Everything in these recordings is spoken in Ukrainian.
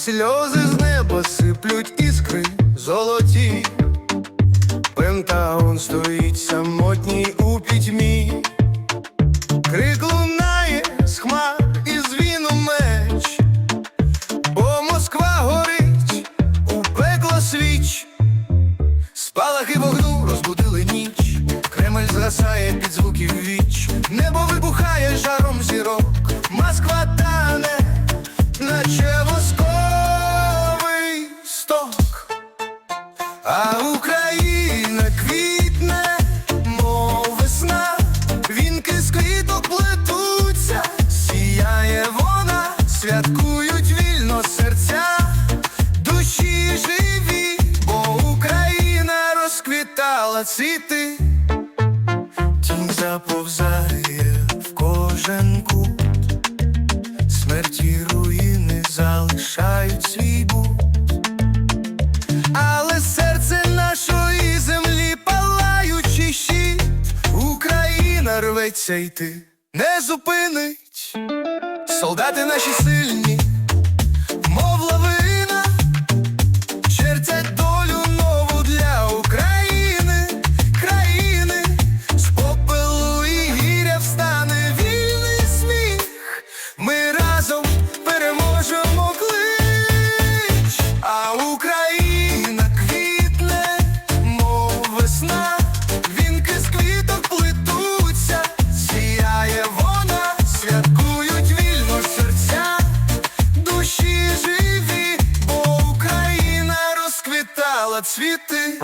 сльози з неба сиплють іскри золоті. Пентагон стоїть самотній у пітьмі. Крик лунає з хмар і звіну меч, бо Москва горить у пекло свіч. Спалахи вогну розбудили ніч, Кремль згасає під розквітала цвіти, тінь заповзає в кожен кут, смерті руїни залишають свій бут. Але серце нашої землі палаючий щит, Україна рветься йти, не зупинить. Солдати наші сильні, розквітала цвіти.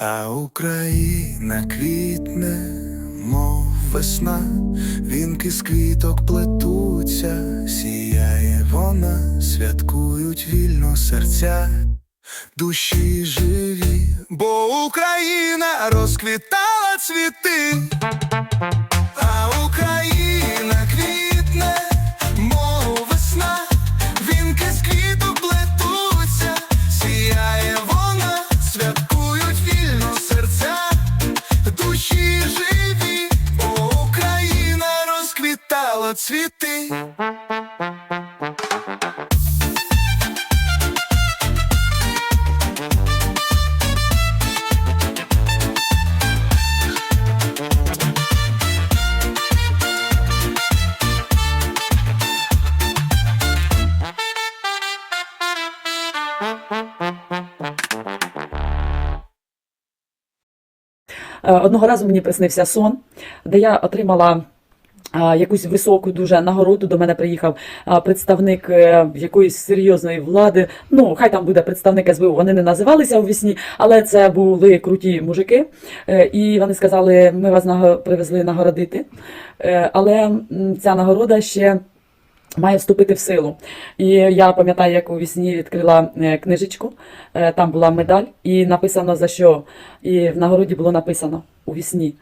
А Україна квітне, мов весна, вінки з квіток плетуться, сіяє вона, святкують вільно серця, душі живі, бо Україна розквітала цвіти, цвіти. Е, Одного разу мені приснився сон, де я отримала якусь високу дуже нагороду. До мене приїхав представник е, якоїсь серйозної влади. Ну, хай там буде представник СБУ. Вони не називалися у вісні, але це були круті мужики. Е, І вони сказали, ми вас привезли нагородити. Е, Але ця нагорода ще. Має вступити в силу. І я пам'ятаю, як у вісні відкрила книжечку, там була медаль, і написано за що. І в нагороді було написано у вісні.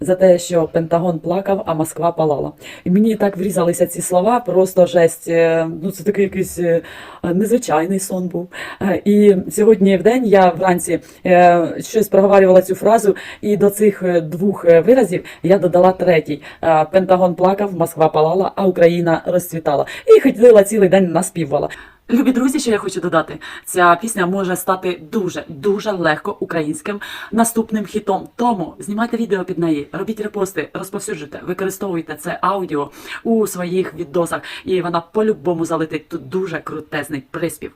За те, що Пентагон плакав, а Москва палала. І мені так врізалися ці слова, просто жесть. Е, Ну, це такий якийсь е, незвичайний сон був. Е, І сьогодні в день я вранці щось проговорювала цю фразу, і до цих двох виразів я додала третій. Пентагон плакав, Москва палала, а Україна розцвітала. І ходила цілий день наспівала. Любі друзі, що я хочу додати, ця пісня може стати дуже дуже легко українським наступним хітом. Тому знімайте відео під неї, робіть репости, розповсюджуйте, використовуйте це аудіо у своїх відосах, і вона по-любому залетить тут дуже крутезний приспів.